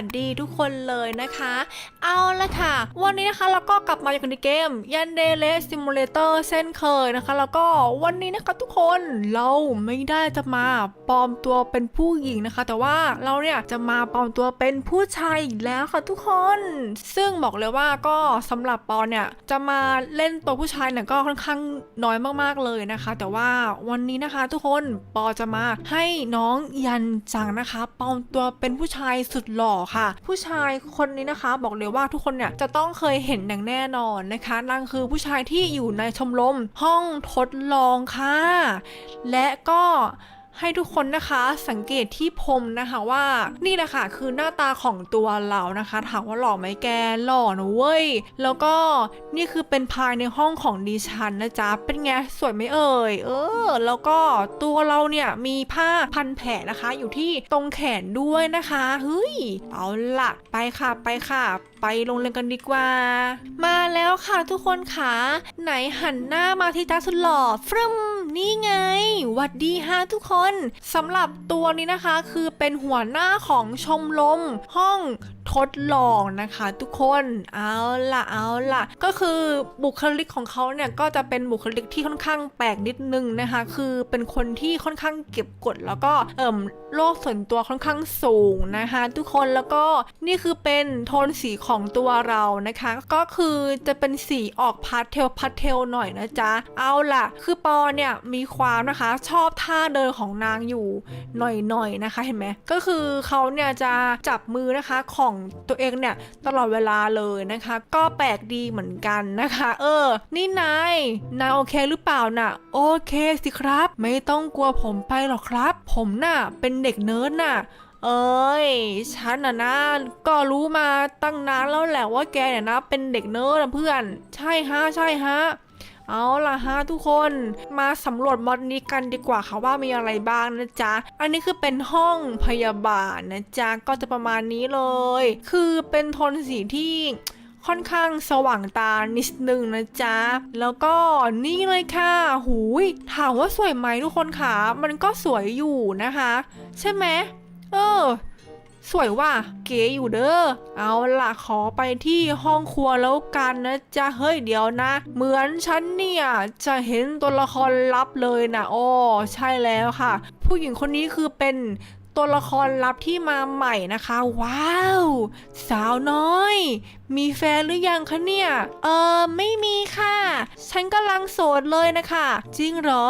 วัสดีทุกคนเลยนะคะ เอาละค่ะ วันนี้นะคะเราก็กลับมาอยู่กันในเกมยันเดเลสซิมูเลเตอร์เส้นเคยนะคะ แล้วก็วันนี้นะคะทุกคนเราไม่ได้จะมาปลอมตัวเป็นผู้หญิงนะคะ แต่ว่าเราเนี่ยจะมาปลอมตัวเป็นผู้ชายอีกแล้วค่ะทุกคน ซึ่งบอกเลยว่าก็สำหรับปอเนี่ยจะมาเล่นตัวผู้ชายเนี่ยก็ค่อนข้างน้อยมากๆเลยนะคะ แต่ว่าวันนี้นะคะทุกคนปอจะมาให้น้องยันจังนะคะปลอมตัวเป็นผู้ชายสุดหล่อค่ะ ผู้ชายคนนี้นะคะบอกเลยว่าทุกคนเนี่ยจะต้องเคยเห็นอย่างแน่นอนนะคะนั่นคือผู้ชายที่อยู่ในชมรมห้องทดลองค่ะ และก็ ให้ทุกคนนะคะสังเกตที่พรมนะคะว่า นี่แหละค่ะคือหน้าตาของตัวเรานะคะถามว่าหล่อไหมแกหล่อนะเว้ย แล้วก็นี่คือเป็นภายในห้องของดิฉันนะจ๊ะเป็นไงสวยไหมเอ่ยเออ แล้วก็ตัวเราเนี่ยมีผ้าพันแผลนะคะ อยู่ที่ตรงแขนด้วยนะคะเฮ้ยเอาล่ะไปค่ะไปค่ะ ไปลงเรียนกันดีกว่า มาแล้วค่ะทุกคนค่ะไหนหันหน้ามาที่ตาสุดหล่อฟรึมนี่ไงหวัดดีฮะทุกคนสำหรับตัวนี้นะคะคือเป็นหัวหน้าของชมรมห้อง ทดลองนะคะ ทุกคนเอาล่ะเอาล่ะ ก็คือบุคลิกของเขาเนี่ยก็จะเป็นบุคลิกที่ค่อนข้างแปลกนิดนึงนะคะ คือเป็นคนที่ค่อนข้างเก็บกดแล้วก็เอิ่มโลกส่วนตัวค่อนข้างสูงนะคะ ทุกคนแล้วก็นี่คือเป็นโทนสีของตัวเรานะคะ ก็คือจะเป็นสีออกพาสเทลพาสเทลหน่อยนะจ๊ะเอาล่ะ คือปอเนี่ยมีความนะคะชอบท่าเดินของนางอยู่หน่อยๆนะคะเห็นไหมก็คือเขาเนี่ยจะจับมือนะคะของตัวเองเนี่ยตลอดเวลาเลยนะคะ ก็แปลกดีเหมือนกันนะคะ เออ นี่นายนายโอเคหรือเปล่าน่ะ โอเคสิครับ ไม่ต้องกลัวผมไปหรอกครับ ผมน่ะเป็นเด็กเนิร์ดน่ะเอ้ย ฉันน่ะนะ ก็รู้มาตั้งนานแล้วแหละว่าแกเนี่ยนะ เป็นเด็กเนิร์ดเพื่อน ใช่ฮะ ใช่ฮะ เอาล่ะฮะทุกคนมาสำรวจมอดนี้กันดีกว่าค่ะว่ามีอะไรบ้างนะจ๊ะ อันนี้คือเป็นห้องพยาบาลนะจ๊ะ ก็จะประมาณนี้เลย คือเป็นโทนสีที่ค่อนข้างสว่างตานิดนึงนะจ๊ะ แล้วก็นี่เลยค่ะ หูย ถามว่าสวยไหมทุกคนค่ะมันก็สวยอยู่นะคะ ใช่ไหมเออ สวยว่ะเก๋อยู่เด้อเอาล่ะขอไปที่ห้องครัวแล้วกันนะจ๊ะเฮ้ยเดี๋ยวนะ เหมือนฉันเนี่ยจะเห็นตัวละครลับเลยนะอ๋อใช่แล้วค่ะ ผู้หญิงคนนี้คือเป็น ตัวละครลับที่มาใหม่นะคะ ว้าว สาวน้อย มีแฟนหรือยังคะเนี่ย เออไม่มีค่ะ ฉันกำลังโสดเลยนะคะ จริงเหรอ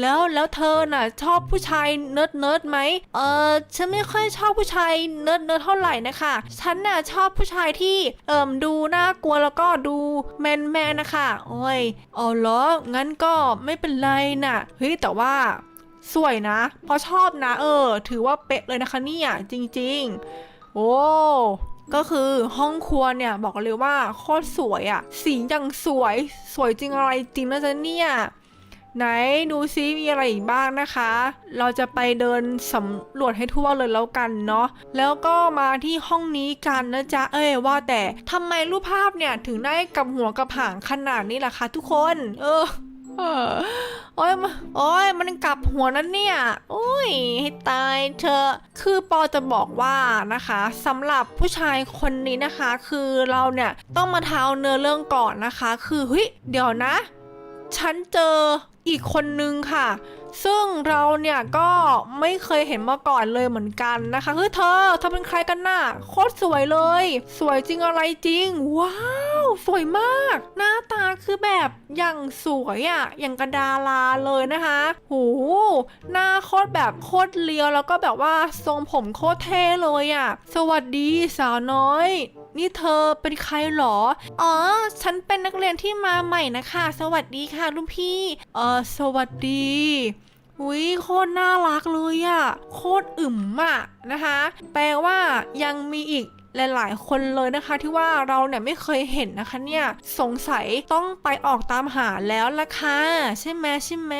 แล้วแล้วเธอน่ะชอบผู้ชายเนิร์ดเนิร์ดไหมเออฉันไม่ค่อยชอบผู้ชายเนิร์ดเนิร์ดเท่าไหร่นะคะ ฉันน่ะชอบผู้ชายที่เอิมดูน่ากลัวแล้วก็ดูแมนแมนนะคะ โอ้ยอ๋อเหรองั้นก็ไม่เป็นไรน่ะ เฮ้ยแต่ว่า สวยนะพราะชอบนะ เออ ถือว่าเป๊ะเลยนะคะเนี่ยจริง ๆ โอ้ก็คือห้องครัวเนี่ยบอกเลยว่าโคตรสวยอะสีอย่างสวยสวยจริงอะไรจริงนะจ๊ะเนี่ยไหนดูซิมีอะไรอีกบ้างนะคะ เราจะไปเดินสำรวจให้ทั่วเลยแล้วกันเนาะ แล้วก็มาที่ห้องนี้กันนะจ๊ะ เอ้ยว่าแต่ทำไมรูปภาพเนี่ยถึงได้กับหัวกับหางขนาดนี้ล่ะคะทุกคน เออ โอ้ยมาโอ้ยมันกลับหัวนั้นเนี่ย โอ้ย ให้ตายเธอะคือปอจะบอกว่านะคะสำหรับผู้ชายคนนี้นะคะ คือเราเนี่ยต้องมาเท้าเนื้อเรื่องก่อนนะคะ คือเฮ้ยเดี๋ยวนะ ฉันเจออีกคนนึงค่ะ ซึ่งเราเนี่ยก็ไม่เคยเห็นมาก่อนเลยเหมือนกันนะคะเฮ้ยเธอเธอเป็นใครกันน่ะโคตรสวยเลย สวยจริงอะไรจริง ว้าว สวยมาก หน้าตาคือแบบอย่างสวยอะ่ะ อย่างกระดาราเลยนะคะหูหน้าโคตรแบบโคตรเลียวแล้วก็แบบว่าทรงผมโคตรเท่เลยอะ่ะ สวัสดีสาวน้อย นี่เธอเป็นใครหรอ อ๋อ ฉันเป็นนักเรียนที่มาใหม่นะคะ สวัสดีค่ะรุ่นพี่ เออสวัสดีอุ้ยโคตรน่ารักเลยอะโคตรอึมอะนะคะ แปลว่ายังมีอีก หลาย ๆ คนเลยนะคะที่ว่าเราเนี่ยไม่เคยเห็นนะคะเนี่ยสงสัยต้องไปออกตามหาแล้วละค่ะใช่ไหมใช่ไหม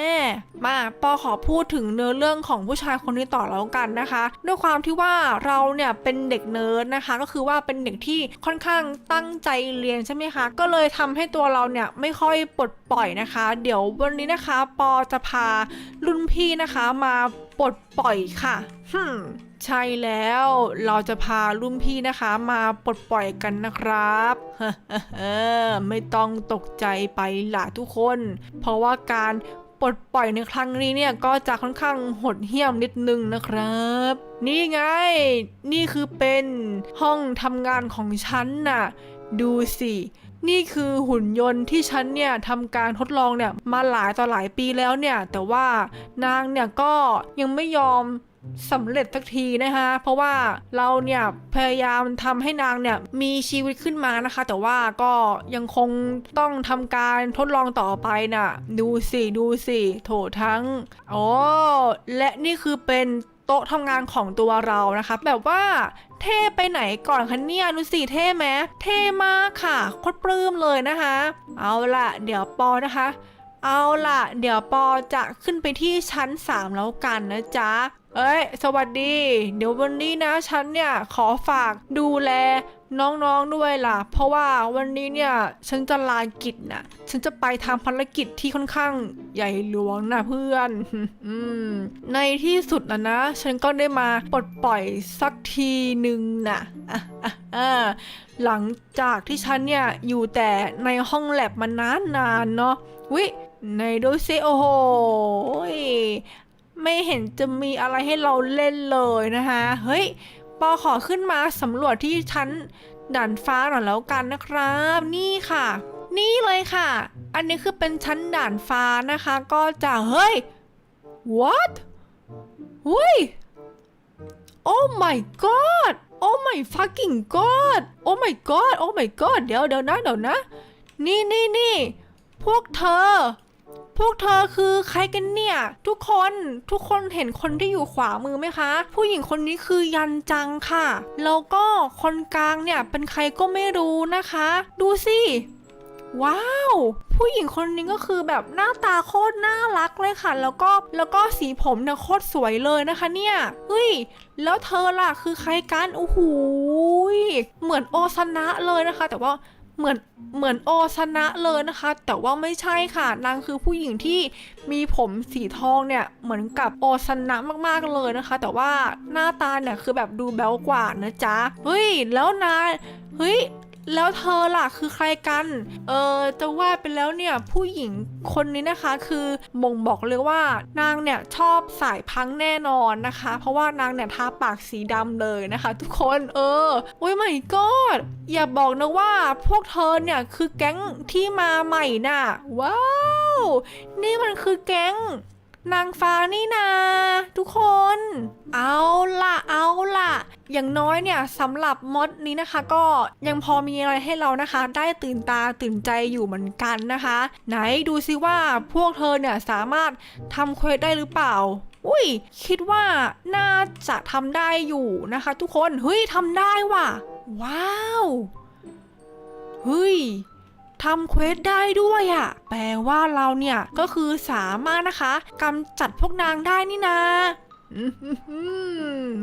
มาปอขอพูดถึงเนื้อเรื่องของผู้ชายคนนี้ต่อแล้วกันนะคะ ด้วยความที่ว่าเราเนี่ยเป็นเด็กเนิร์ดนะคะ ก็คือว่าเป็นเด็กที่ค่อนข้างตั้งใจเรียนใช่ไหมคะ ก็เลยทำให้ตัวเราเนี่ยไม่ค่อยปลดปล่อยนะคะ เดี๋ยววันนี้นะคะ ปอจะพารุ่นพี่นะคะมาปลดปล่อยค่ะ ใช่แล้วเราจะพารุ่นพี่นะคะมาปลดปล่อยกันนะครับไม่ต้องตกใจไปล่ะทุกคน เพราะว่าการปลดปล่อยในครั้งนี้เนี่ยก็จะค่อนข้างหดเหี้ยมนิดนึงนะครับ นี่ไง นี่คือเป็นห้องทำงานของฉันน่ะ ดูสินี่คือหุ่นยนต์ที่ฉันเนี่ยทำการทดลองเนี่ยมาหลายต่อหลายปีแล้วเนี่ย แต่ว่านางเนี่ยก็ยังไม่ยอม สำเร็จสักทีนะคะ เพราะว่าเราเนี่ยพยายามทำให้นางเนี่ยมีชีวิตขึ้นมานะคะ แต่ว่าก็ยังคงต้องทำการทดลองต่อไปน่ะ ดูสิดูสิโถทั้งอ๋อและนี่คือเป็นโต๊ะทำงานของตัวเรานะคะ แบบว่าเท่ไปไหนก่อนคะเนี่ยดูสิเท่ไหมเท่มากค่ะโคตรปลื้มเลยนะคะ เอาล่ะเดี๋ยวปอนะคะ เอาล่ะ เดี๋ยวปอจะขึ้นไปที่ชั้น 3 แล้วกันนะจ๊ะ เอ้ย สวัสดี เดี๋ยววันนี้นะฉันเนี่ยขอฝากดูแลน้องๆด้วยล่ะ เพราะว่าวันนี้เนี่ยฉันจะลากิจนะฉันจะไปทำภารกิจที่ค่อนข้างใหญ่หลวงนะเพื่อนอืมในที่สุดนะนะ ฉันก็ได้มาปลดปล่อยสักทีหนึ่งนะะะะหลังจากที่ฉันเนี่ยอยู่แต่ในห้องแลบมานานนานๆเนาะวิในดูซิโอ้โหย ไม่เห็นจะมีอะไรให้เราเล่นเลยนะคะ เฮ้ย ปอขอขึ้นมาสำรวจที่ชั้นด่านฟ้าหน่อยแล้วกันนะครับ นี่ค่ะ นี่เลยค่ะ อันนี้คือเป็นชั้นด่านฟ้านะคะ ก็จะเฮ้ย what เฮ้ย oh my god oh my fucking god oh my god oh my god เดี๋ยวเดี๋ยวนะเดี๋ยวนะ นี่นี่นี่พวกเธอ พวกเธอคือใครกันเนี่ย ทุกคนทุกคนเห็นคนที่อยู่ขวามือไหมคะ ผู้หญิงคนนี้คือยันจังค่ะ แล้วก็คนกลางเนี่ยเป็นใครก็ไม่รู้นะคะ ดูสิว้าว ผู้หญิงคนนี้ก็คือแบบหน้าตาโคตรน่ารักเลยค่ะ แล้วก็แล้วก็สีผมเนี่ยโคตรสวยเลยนะคะเนี่ยเฮ้ยแล้วเธอล่ะคือใครกันโอ้โหเหมือนโอซานะเลยนะคะ แต่ว่า เหมือนเหมือนโอชนะเลยนะคะ แต่ว่าไม่ใช่ค่ะ นางคือผู้หญิงที่มีผมสีทองเนี่ยเหมือนกับโอซานะมากๆเลยนะคะ แต่ว่าหน้าตาเนี่ยคือแบบดูแบวกว่านะจ๊ะเฮ้ยแล้วนายเฮ้ย แล้วเธอล่ะคือใครกัน เออจะว่าไปแล้วเนี่ยผู้หญิงคนนี้นะคะคือบ่งบอกเลยว่านางเนี่ยชอบสายพังแน่นอนนะคะ เพราะว่านางเนี่ยทาปากสีดำเลยนะคะ ทุกคนเออโอ้ยไม่กอดอย่าบอกนะว่าพวกเธอเนี่ยคือแก๊งที่มาใหม่น่ะ ว้าว นี่มันคือแก๊งนางฟ้านี่นา ทุกคน เอาล่ะเอาล่ะ อย่างน้อยเนี่ยสำหรับมดนี้นะคะ ก็ยังพอมีอะไรให้เรานะคะ ได้ตื่นตาตื่นใจอยู่เหมือนกันนะคะ ไหนดูซิว่าพวกเธอเนี่ยสามารถทำเควสได้หรือเปล่าอุ้ยคิดว่าน่าจะทำได้อยู่นะคะ ทุกคนเฮ้ยทำได้ว่ะ ว้าวเฮ้ยทำเควสได้ด้วยอะ่ะ แปลว่าเราเนี่ย ก็คือสามารถนะคะกำจัดพวกนางได้นี่นา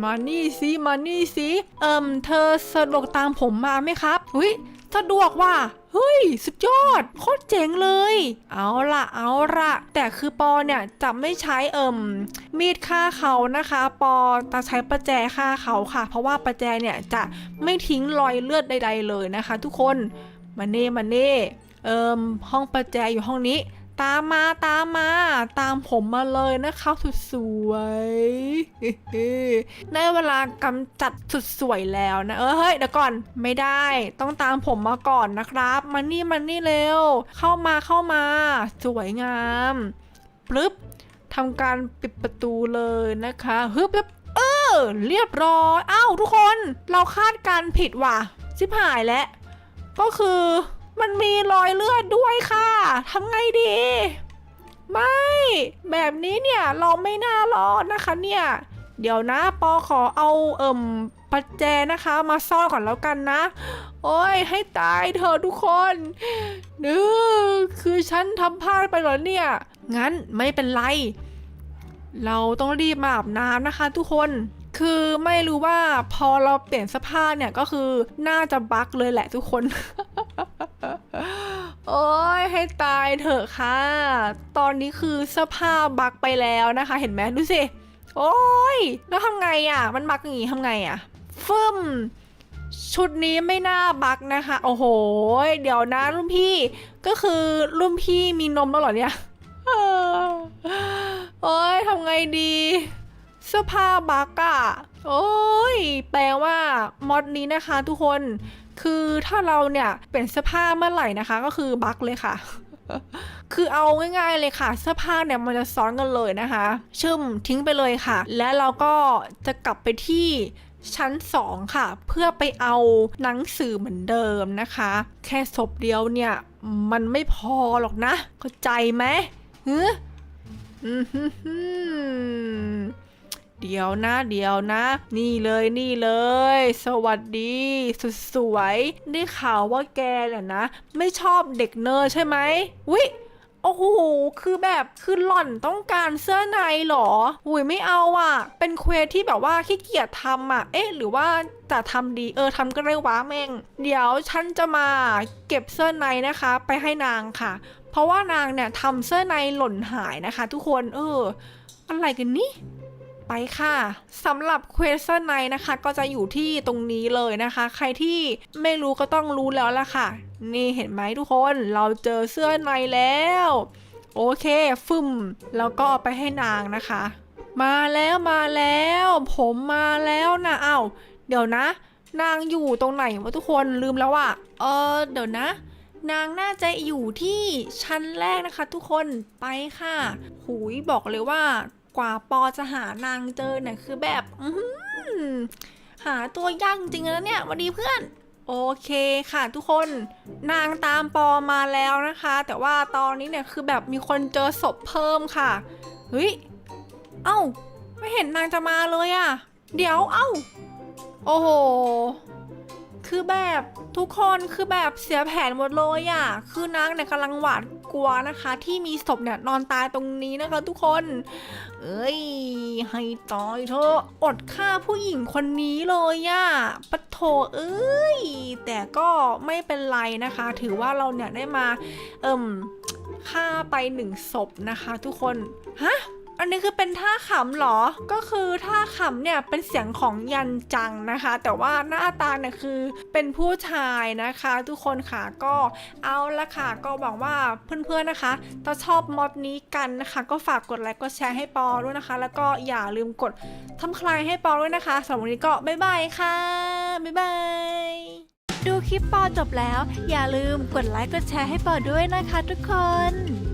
มานี่สิมานี่สิเอิมเธอสะดวกตามผมมาไหมครับเฮ้ยสะดวกว่ะเฮ้ย สุดยอดโคตรเจ๋งเลย เอาละเอาละแต่คือปอเนี่ยจะไม่ใช้เอิมมีดฆ่าเขานะคะ ปอจะใช้ประแจฆ่าเขาค่ะ เพราะว่าประแจเนี่ยจะไม่ทิ้งรอยเลือดใด ๆ เลยนะคะ ทุกคนมาเน่มาเน่เอิมห้องประแจอยู่ห้องนี้ ตามมาตามมา ตามผมมาเลยนะคะสุดสวยได้เวลากำจัดสุดสวยแล้วนะ เออเฮ้ยเดี๋ยวก่อนไม่ได้ ต้องตามผมมาก่อนนะครับ มานี่มานี่เร็ว เข้ามาเข้ามา สวยงามปลึบทำการปิดประตูเลยนะคะฮึบเออ เรียบร้อยอ้าวทุกคน เราคาดการณ์ผิดว่ะชิบหายแล้วก็คือ มันมีรอยเลือดด้วยค่ะทำไงดี ไม่ แบบนี้เนี่ยเราไม่น่ารอดนะคะเนี่ย เดี๋ยวนะปอขอเอาเอิ่มปัจแจนะคะ มาซ่อนก่อนแล้วกันนะ โอ้ยให้ตายเธอะทุกคนนึกคือฉันทำพลาดไปเหรอเนี่ย งั้นไม่เป็นไร เราต้องรีบมาอาบน้ำนะคะทุกคน คือไม่รู้ว่าพอเราเปลี่ยนเสภาพเนี่ยก็คือน่าจะบั๊กเลยแหละทุกคน โอ้ยให้ตายเถอะค่ะ ตอนนี้คือเสื้อผ้าบักไปแล้วนะคะ เห็นไหมดูสิ โอ้ยแล้วทำไงอะ มันบักอย่างงี้ทำไงอะ ฟึ่มชุดนี้ไม่น่าบักนะคะ โอ้โห เดี๋ยวนะรุ่นพี่ ก็คือรุ่นพี่มีนมแล้วเหรอเนี่ยโอ้ยทำไงดี เสื้อผ้าบักอะโอ้ย แปลว่ามอดนี้นะคะทุกคน คือถ้าเราเนี่ยเปลี่ยนเสื้อผ้าเมื่อไหร่นะคะ ก็คือบักเลยค่ะ คือเอาง่ายๆเลยค่ะ เสื้อผ้าเนี่ยมันจะซ้อนกันเลยนะคะ ชึมทิ้งไปเลยค่ะ และเราก็จะกลับไปที่ชั้น 2 ค่ะ เพื่อไปเอาหนังสือเหมือนเดิมนะคะ แค่ศพเดียวเนี่ย มันไม่พอหรอกนะ เข้าใจไหมฮึอืมฮึฮึ เดี๋ยวนะ เดี๋ยวนะ นี่เลยนี่เลย สวัสดี สุดสวยได้ข่าวว่าแกแหละนะ ไม่ชอบเด็กเนอร์ใช่ไหมวิโอ้โห คือแบบคือหล่อนต้องการเสื้อในเหรอหุยไม่เอาอะ เป็นเควสที่แบบว่าขี้เกียจทำอะ เอ๊ะ หรือว่าจะทำดีเออทำก็ได้วะแม่ง เดี๋ยวฉันจะมาเก็บเสื้อในนะคะ ไปให้นางค่ะ เพราะว่านางเนี่ยทำเสื้อในหล่นหายนะคะ ทุกคน เออ อะไรกันนี่ ไปค่ะสำหรับ question ในนะคะ ก็จะอยู่ที่ตรงนี้เลยนะคะ ใครที่ไม่รู้ก็ต้องรู้แล้วล่ะค่ะ นี่เห็นไหมทุกคนเราเจอเสื้อในแล้ว โอเคฟึ่มแล้วก็เอาไปให้นางนะคะ มาแล้วมาแล้ว ผมมาแล้วนะเอ้าเดี๋ยวนะ นางอยู่ตรงไหนวะทุกคนลืมแล้วอะเออเดี๋ยวนะนางน่าจะอยู่ที่ชั้นแรกนะคะทุกคนไปค่ะหูยบอกเลยว่า กว่าปอจะหานางเจอเนี่ยคือแบบอหาตัวยากจริงๆนะเนี่ยวันดีเพื่อน โอเคค่ะทุกคนนางตามปอมาแล้วนะคะ แต่ว่าตอนนี้เนี่ยคือแบบมีคนเจอศพเพิ่มค่ะเฮ้ยเอ้า ไม่เห็นนางจะมาเลยอะเดี๋ยวเอ้า โอ้โห คือแบบทุกคนคือแบบเสียแผนหมดเลยอะ่ะ คือนางเนี่ยกำลังหวาดกลัวนะคะ ที่มีศพเนี่ยนอนตายตรงนี้นะคะ ทุกคน เอ้ย ให้ตายเถออดฆ่าผู้หญิงคนนี้เลยอะ่ะปะโถเอ้ย แต่ก็ไม่เป็นไรนะคะ ถือว่าเราเนี่ยได้มา เอิ่มฆ่าไปหนึ่งศพนะคะ ทุกคน ฮะ อันนี้คือเป็นท่าขำเหรอ ก็คือท่าขำเนี่ยเป็นเสียงของยันจังนะคะ แต่ว่าหน้าตาเนี่ยคือเป็นผู้ชายนะคะ ทุกคนค่ะก็เอาละค่ะ ก็หวังว่าเพื่อนๆนะคะ ถ้าชอบมอดนี้กันนะคะ ก็ฝากกดไลค์กดแชร์ให้ปอด้วยนะคะ แล้วก็อย่าลืมกดทำคลายให้ปอด้วยนะคะสำหรับวันนี้ก็บ๊ายบายค่ะบ๊ายบายดูคลิปปอจบแล้ว อย่าลืมกดไลค์กดแชร์ให้ปอด้วยนะคะ ทุกคน